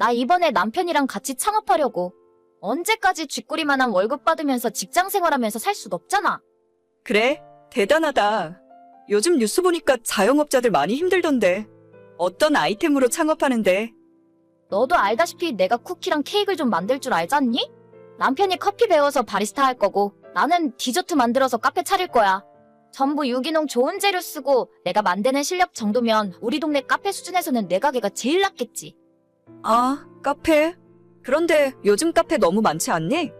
나 이번에 남편이랑 같이 창업하려고. 언제까지 쥐꼬리만한 월급 받으면서 직장 생활하면서 살 순 없잖아. 그래? 대단하다. 요즘 뉴스 보니까 자영업자들 많이 힘들던데. 어떤 아이템으로 창업하는데? 너도 알다시피 내가 쿠키랑 케이크를 좀 만들 줄 알잖니? 남편이 커피 배워서 바리스타 할 거고 나는 디저트 만들어서 카페 차릴 거야. 전부 유기농 좋은 재료 쓰고 내가 만드는 실력 정도면 우리 동네 카페 수준에서는 내 가게가 제일 낫겠지. 아, 카페? 그런데 요즘 카페 너무 많지 않니?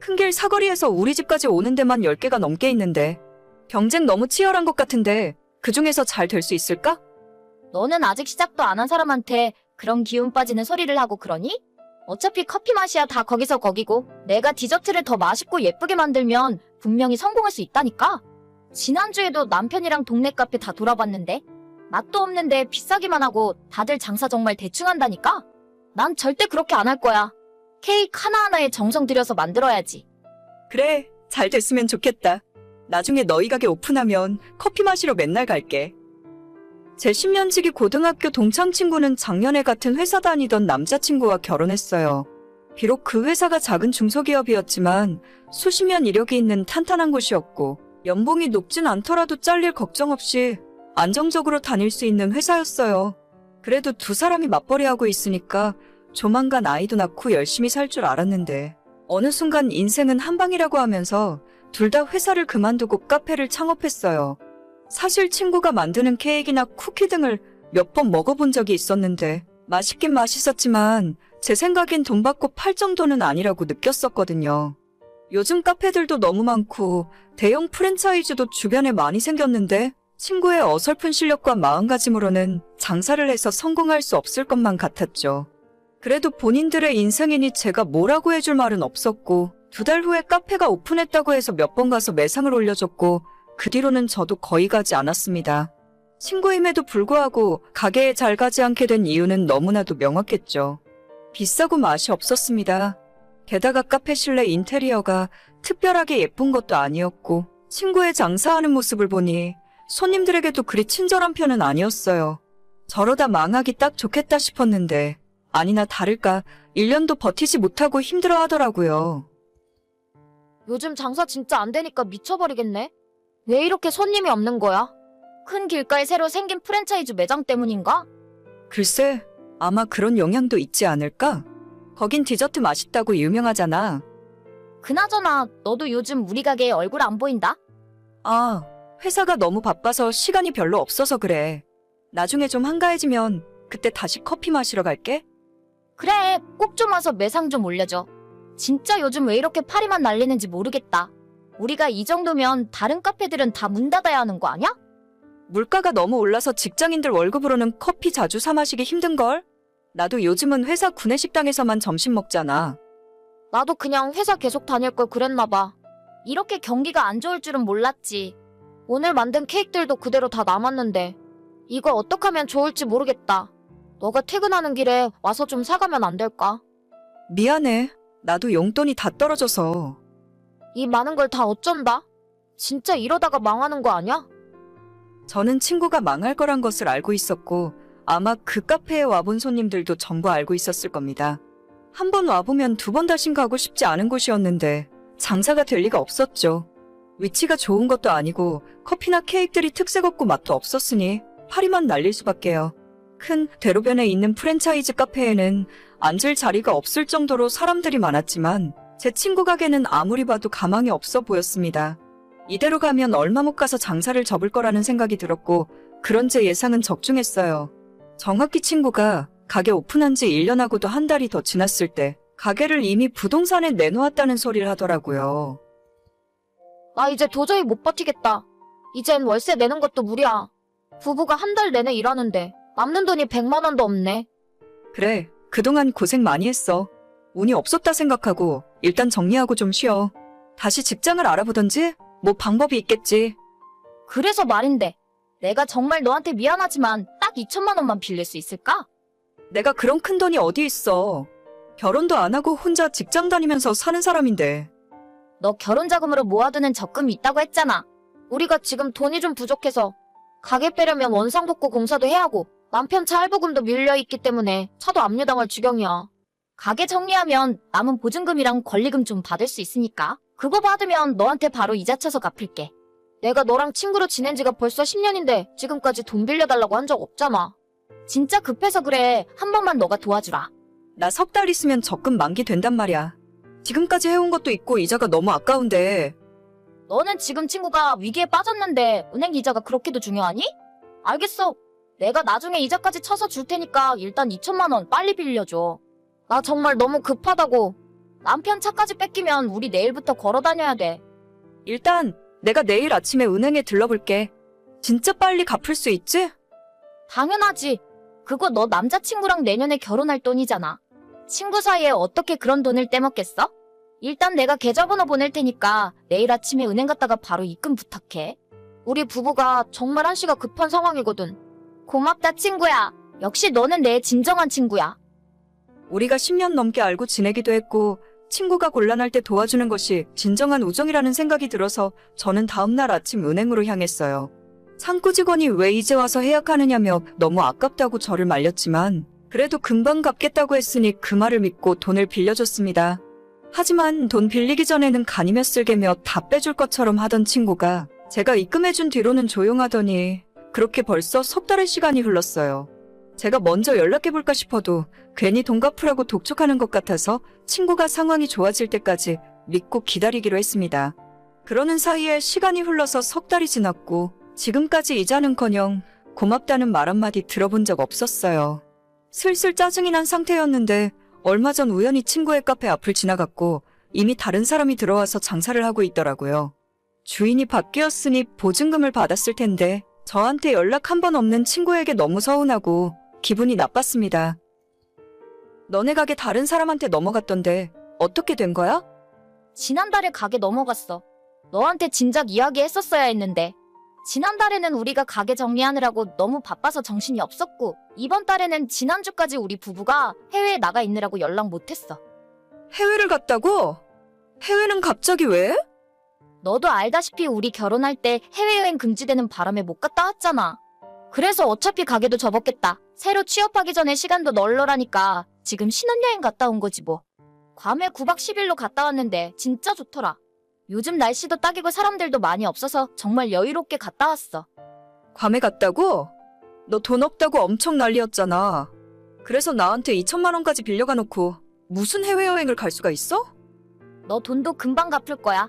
큰 길 사거리에서 우리 집까지 오는 데만 10개가 넘게 있는데. 경쟁 너무 치열한 것 같은데 그 중에서 잘 될 수 있을까? 너는 아직 시작도 안 한 사람한테 그런 기운 빠지는 소리를 하고 그러니? 어차피 커피 맛이야 다 거기서 거기고 내가 디저트를 더 맛있고 예쁘게 만들면 분명히 성공할 수 있다니까. 지난주에도 남편이랑 동네 카페 다 돌아봤는데 맛도 없는데 비싸기만 하고 다들 장사 정말 대충 한다니까. 난 절대 그렇게 안 할 거야. 케이크 하나하나에 정성 들여서 만들어야지. 그래, 잘 됐으면 좋겠다. 나중에 너희 가게 오픈하면 커피 마시러 맨날 갈게. 제 10년지기 고등학교 동창 친구는 작년에 같은 회사 다니던 남자친구와 결혼했어요. 비록 그 회사가 작은 중소기업이었지만 수십 년 이력이 있는 탄탄한 곳이었고 연봉이 높진 않더라도 잘릴 걱정 없이 안정적으로 다닐 수 있는 회사였어요. 그래도 두 사람이 맞벌이하고 있으니까 조만간 아이도 낳고 열심히 살 줄 알았는데 어느 순간 인생은 한방이라고 하면서 둘 다 회사를 그만두고 카페를 창업했어요. 사실 친구가 만드는 케이크나 쿠키 등을 몇 번 먹어본 적이 있었는데 맛있긴 맛있었지만 제 생각엔 돈 받고 팔 정도는 아니라고 느꼈었거든요. 요즘 카페들도 너무 많고 대형 프랜차이즈도 주변에 많이 생겼는데 친구의 어설픈 실력과 마음가짐으로는 장사를 해서 성공할 수 없을 것만 같았죠. 그래도 본인들의 인생이니 제가 뭐라고 해줄 말은 없었고 두 달 후에 카페가 오픈했다고 해서 몇 번 가서 매상을 올려줬고 그 뒤로는 저도 거의 가지 않았습니다. 친구임에도 불구하고 가게에 잘 가지 않게 된 이유는 너무나도 명확했죠. 비싸고 맛이 없었습니다. 게다가 카페 실내 인테리어가 특별하게 예쁜 것도 아니었고 친구의 장사하는 모습을 보니 손님들에게도 그리 친절한 편은 아니었어요. 저러다 망하기 딱 좋겠다 싶었는데 아니나 다를까 1년도 버티지 못하고 힘들어 하더라고요. 요즘 장사 진짜 안 되니까 미쳐버리겠네. 왜 이렇게 손님이 없는 거야? 큰 길가에 새로 생긴 프랜차이즈 매장 때문인가? 글쎄, 아마 그런 영향도 있지 않을까? 거긴 디저트 맛있다고 유명하잖아. 그나저나 너도 요즘 우리 가게에 얼굴 안 보인다? 아, 회사가 너무 바빠서 시간이 별로 없어서 그래. 나중에 좀 한가해지면 그때 다시 커피 마시러 갈게. 그래, 꼭 좀 와서 매상 좀 올려줘. 진짜 요즘 왜 이렇게 파리만 날리는지 모르겠다. 우리가 이 정도면 다른 카페들은 다 문 닫아야 하는 거 아니야? 물가가 너무 올라서 직장인들 월급으로는 커피 자주 사 마시기 힘든걸? 나도 요즘은 회사 구내식당에서만 점심 먹잖아. 나도 그냥 회사 계속 다닐 걸 그랬나 봐. 이렇게 경기가 안 좋을 줄은 몰랐지. 오늘 만든 케이크들도 그대로 다 남았는데 이걸 어떻게 하면 좋을지 모르겠다. 너가 퇴근하는 길에 와서 좀 사가면 안 될까? 미안해. 나도 용돈이 다 떨어져서. 이 많은 걸 다 어쩐다? 진짜 이러다가 망하는 거 아니야? 저는 친구가 망할 거란 것을 알고 있었고 아마 그 카페에 와본 손님들도 전부 알고 있었을 겁니다. 한 번 와보면 두 번 다신 가고 싶지 않은 곳이었는데 장사가 될 리가 없었죠. 위치가 좋은 것도 아니고 커피나 케이크들이 특색 없고 맛도 없었으니 파리만 날릴 수밖에요. 큰 대로변에 있는 프랜차이즈 카페에는 앉을 자리가 없을 정도로 사람들이 많았지만 제 친구 가게는 아무리 봐도 가망이 없어 보였습니다. 이대로 가면 얼마 못 가서 장사를 접을 거라는 생각이 들었고 그런 제 예상은 적중했어요. 정확히 친구가 가게 오픈한 지 1년하고도 한 달이 더 지났을 때 가게를 이미 부동산에 내놓았다는 소리를 하더라고요. 나 이제 도저히 못 버티겠다. 이젠 월세 내는 것도 무리야. 부부가 한 달 내내 일하는데 남는 돈이 100만 원도 없네. 그래, 그동안 고생 많이 했어. 운이 없었다 생각하고 일단 정리하고 좀 쉬어. 다시 직장을 알아보던지 뭐 방법이 있겠지. 그래서 말인데 내가 정말 너한테 미안하지만 딱 2천만 원만 빌릴 수 있을까? 내가 그런 큰 돈이 어디 있어. 결혼도 안 하고 혼자 직장 다니면서 사는 사람인데. 너 결혼 자금으로 모아두는 적금이 있다고 했잖아. 우리가 지금 돈이 좀 부족해서 가게 빼려면 원상복구 공사도 해야 하고 남편 차 할부금도 밀려있기 때문에 차도 압류당할 지경이야. 가게 정리하면 남은 보증금이랑 권리금 좀 받을 수 있으니까 그거 받으면 너한테 바로 이자 쳐서 갚을게. 내가 너랑 친구로 지낸 지가 벌써 10년인데 지금까지 돈 빌려달라고 한 적 없잖아. 진짜 급해서 그래. 한 번만 너가 도와주라. 나 석 달 있으면 적금 만기 된단 말이야. 지금까지 해온 것도 있고 이자가 너무 아까운데 너는 지금 친구가 위기에 빠졌는데 은행 이자가 그렇게도 중요하니? 알겠어. 내가 나중에 이자까지 쳐서 줄 테니까 일단 2천만 원 빨리 빌려줘. 나 정말 너무 급하다고. 남편 차까지 뺏기면 우리 내일부터 걸어 다녀야 돼. 일단 내가 내일 아침에 은행에 들러볼게. 진짜 빨리 갚을 수 있지? 당연하지. 그거 너 남자친구랑 내년에 결혼할 돈이잖아. 친구 사이에 어떻게 그런 돈을 떼먹겠어? 일단 내가 계좌번호 보낼 테니까 내일 아침에 은행 갔다가 바로 입금 부탁해. 우리 부부가 정말 한시가 급한 상황이거든. 고맙다 친구야. 역시 너는 내 진정한 친구야. 우리가 10년 넘게 알고 지내기도 했고 친구가 곤란할 때 도와주는 것이 진정한 우정이라는 생각이 들어서 저는 다음날 아침 은행으로 향했어요. 창구 직원이 왜 이제 와서 해약하느냐며 너무 아깝다고 저를 말렸지만 그래도 금방 갚겠다고 했으니 그 말을 믿고 돈을 빌려줬습니다. 하지만 돈 빌리기 전에는 간이며 쓸개며 다 빼줄 것처럼 하던 친구가 제가 입금해준 뒤로는 조용하더니 그렇게 벌써 석 달의 시간이 흘렀어요. 제가 먼저 연락해볼까 싶어도 괜히 돈 갚으라고 독촉하는 것 같아서 친구가 상황이 좋아질 때까지 믿고 기다리기로 했습니다. 그러는 사이에 시간이 흘러서 석 달이 지났고 지금까지 이자는커녕 고맙다는 말 한마디 들어본 적 없었어요. 슬슬 짜증이 난 상태였는데 얼마 전 우연히 친구의 카페 앞을 지나갔고 이미 다른 사람이 들어와서 장사를 하고 있더라고요. 주인이 바뀌었으니 보증금을 받았을 텐데 저한테 연락 한 번 없는 친구에게 너무 서운하고 기분이 나빴습니다. 너네 가게 다른 사람한테 넘어갔던데 어떻게 된 거야? 지난달에 가게 넘어갔어. 너한테 진작 이야기했었어야 했는데. 지난달에는 우리가 가게 정리하느라고 너무 바빠서 정신이 없었고, 이번 달에는 지난주까지 우리 부부가 해외에 나가 있느라고 연락 못했어. 해외를 갔다고? 해외는 갑자기 왜? 너도 알다시피 우리 결혼할 때 해외여행 금지되는 바람에 못 갔다 왔잖아. 그래서 어차피 가게도 접었겠다. 새로 취업하기 전에 시간도 널널하니까 지금 신혼여행 갔다 온 거지 뭐. 괌에 9박 10일로 갔다 왔는데 진짜 좋더라. 요즘 날씨도 딱이고 사람들도 많이 없어서 정말 여유롭게 갔다 왔어. 괌에 갔다고? 너 돈 없다고 엄청 난리였잖아. 그래서 나한테 2천만 원까지 빌려가 놓고 무슨 해외여행을 갈 수가 있어? 너 돈도 금방 갚을 거야.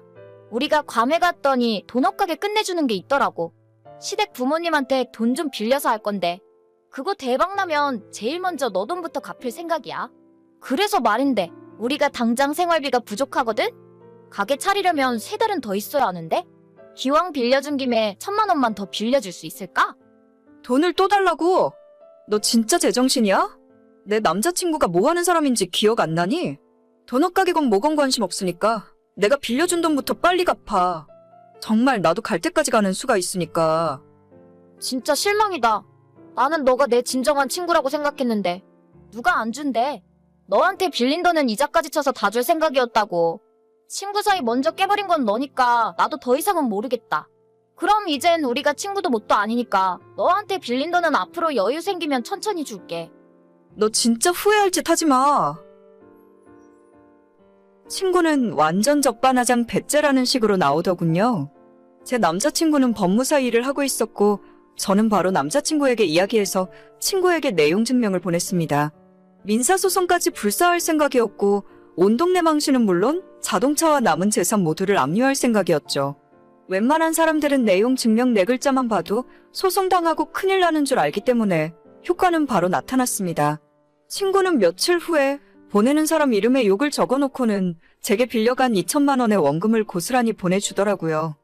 우리가 괌에 갔더니 돈업 가게 끝내주는 게 있더라고. 시댁 부모님한테 돈 좀 빌려서 할 건데. 그거 대박 나면 제일 먼저 너 돈부터 갚을 생각이야. 그래서 말인데, 우리가 당장 생활비가 부족하거든? 가게 차리려면 세 달은 더 있어야 하는데? 기왕 빌려준 김에 천만 원만 더 빌려줄 수 있을까? 돈을 또 달라고? 너 진짜 제정신이야? 내 남자친구가 뭐 하는 사람인지 기억 안 나니? 도넛 가게 건 뭐건 관심 없으니까 내가 빌려준 돈부터 빨리 갚아. 정말 나도 갈 때까지 가는 수가 있으니까. 진짜 실망이다. 나는 너가 내 진정한 친구라고 생각했는데 누가 안 준대. 너한테 빌린 돈은 이자까지 쳐서 다 줄 생각이었다고. 친구 사이 먼저 깨버린 건 너니까 나도 더 이상은 모르겠다. 그럼 이젠 우리가 친구도 뭣도 아니니까 너한테 빌린 돈은 앞으로 여유 생기면 천천히 줄게. 너 진짜 후회할 짓 하지 마. 친구는 완전 적반하장 배째라는 식으로 나오더군요. 제 남자친구는 법무사 일을 하고 있었고, 저는 바로 남자친구에게 이야기해서 친구에게 내용 증명을 보냈습니다. 민사소송까지 불사할 생각이었고, 온 동네 망신은 물론 자동차와 남은 재산 모두를 압류할 생각이었죠. 웬만한 사람들은 내용 증명 네 글자만 봐도 소송당하고 큰일 나는 줄 알기 때문에 효과는 바로 나타났습니다. 친구는 며칠 후에 보내는 사람 이름에 욕을 적어놓고는 제게 빌려간 2천만 원의 원금을 고스란히 보내주더라고요.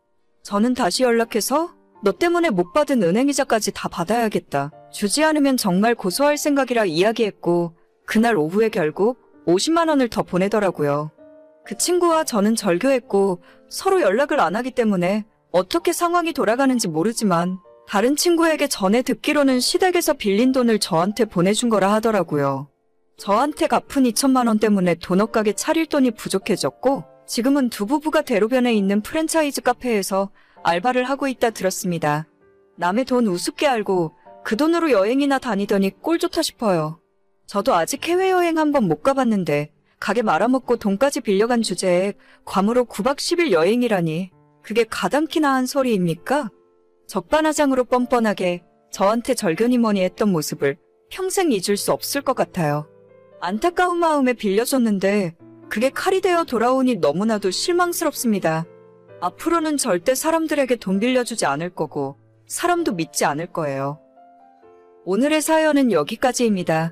저는 다시 연락해서 너 때문에 못 받은 은행이자까지 다 받아야겠다. 주지 않으면 정말 고소할 생각이라 이야기했고 그날 오후에 결국 50만 원을 더 보내더라고요. 그 친구와 저는 절교했고 서로 연락을 안 하기 때문에 어떻게 상황이 돌아가는지 모르지만 다른 친구에게 전에 듣기로는 시댁에서 빌린 돈을 저한테 보내준 거라 하더라고요. 저한테 갚은 2천만 원 때문에 도넛 가게 차릴 돈이 부족해졌고 지금은 두 부부가 대로변에 있는 프랜차이즈 카페에서 알바를 하고 있다 들었습니다. 남의 돈 우습게 알고 그 돈으로 여행이나 다니더니 꼴 좋다 싶어요. 저도 아직 해외여행 한번 못 가봤는데 가게 말아먹고 돈까지 빌려간 주제에 괌으로 9박 10일 여행이라니 그게 가당키나 한 소리입니까? 적반하장으로 뻔뻔하게 저한테 절견이 뭐니 했던 모습을 평생 잊을 수 없을 것 같아요. 안타까운 마음에 빌려줬는데 그게 칼이 되어 돌아오니 너무나도 실망스럽습니다. 앞으로는 절대 사람들에게 돈 빌려주지 않을 거고 사람도 믿지 않을 거예요. 오늘의 사연은 여기까지입니다.